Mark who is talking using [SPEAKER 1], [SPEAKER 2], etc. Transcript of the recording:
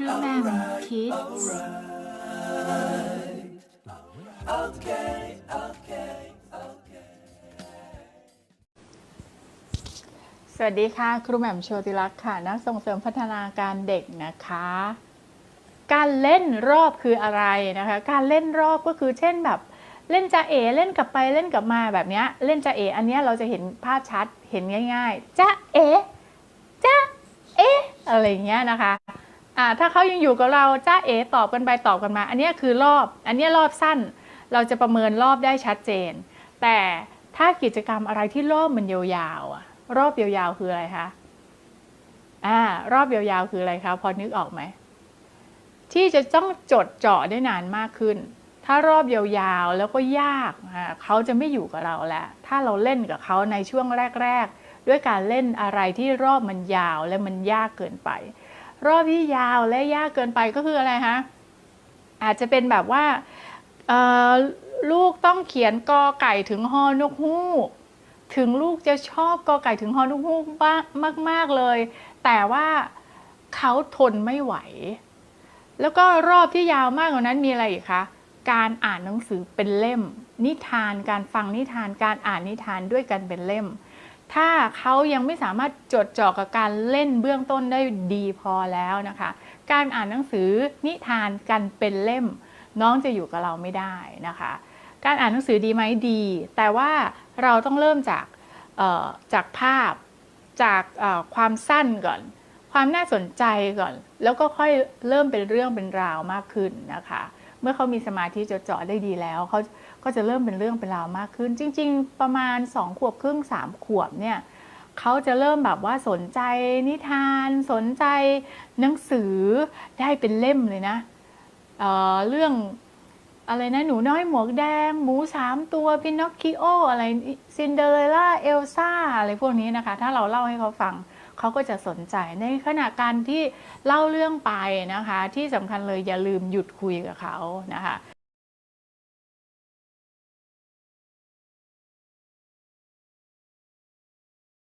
[SPEAKER 1] ครูแหม่มคิดส์
[SPEAKER 2] สวัสดีค่ะ ครูแหม่มโชติลักษ์ค่ะ นักส่งเสริมพัฒนาการเด็กนะคะ การเล่นรอบคืออะไรนะคะ การเล่นรอบก็คือเช่นแบบเล่นจะเอเล่นกลับไปเล่นกลับมาแบบนี้เล่นจะเออันนี้เราจะเห็นภาพชัดเห็นง่าย ๆ จะเอจะเออะไรเงี้ยนะคะ ถ้าเขายังอยู่กับเราจ้าเอตอบกันไปตอบกันมา อันนี้คือรอบ อันนี้รอบสั้น เราจะประเมินรอบได้ชัดเจน แต่ถ้ากิจกรรมอะไรที่รอบมันยาวๆอะรอบยาวๆคืออะไรคะอ่ารอบยาวๆคืออะไรคะพอนึกออกไหมที่จะต้องจดเจาะได้นานมากขึ้น ถ้ารอบยาวๆแล้วก็ยากอะเขาจะไม่อยู่กับเราแล้ว ถ้าเราเล่นกับเขาในช่วงแรก ๆ ด้วยการเล่นอะไรที่รอบมันยาวและมันยากเกินไป รอบที่ยาวและยากเกินไปก็คืออะไรคะอาจจะเป็นแบบว่าลูกต้องเขียนกอไก่ถึงฮอนกฮูกถึงลูกจะชอบกอไก่ถึงฮอนกฮูกบ้างมากๆเลย แต่ว่าเขาทนไม่ไหว แล้วก็รอบที่ยาวมากกว่านั้นมีอะไรอีกคะการอ่านหนังสือเป็นเล่ม นิทานการฟังนิทานการอ่านนิทานด้วยกันเป็นเล่ม ถ้าเขายังไม่สามารถจดจ่อกับการเล่นเบื้องต้นได้ดีพอแล้วนะคะ การอ่านหนังสือนิทานกันเป็นเล่ม น้องจะอยู่กับเราไม่ได้นะคะ การอ่านหนังสือดีไหมดี แต่ว่าเราต้องเริ่มจากจากภาพจากความสั้นก่อน ความน่าสนใจก่อน แล้วก็ค่อยเริ่มเป็นเรื่องเป็นราวมากขึ้นนะคะ เมื่อเขามีสมาธิจดจ่อได้ดีแล้วเขาก็จะเริ่มเป็นเรื่องเป็นราวมากขึ้น จริง ๆ ประมาณ2ขวบครึ่ง3ขวบเนี่ยเขาจะเริ่มแบบว่าสนใจนิทาน สนใจหนังสือได้เป็นเล่มเลยนะเเรื่องอะไรนะหนูน้อยหมวกแดง หมูสามตัวพินอคคิโออะไรซินเดอเรลล่าเอลซ่าอะไรพวกนี้นะคะ ถ้าเราเล่าให้เขาฟัง เขาก็จะสนใจในขณะการที่เล่าเรื่องไปนะคะ ที่สำคัญเลยอย่าลืมหยุดคุยกับเขานะคะ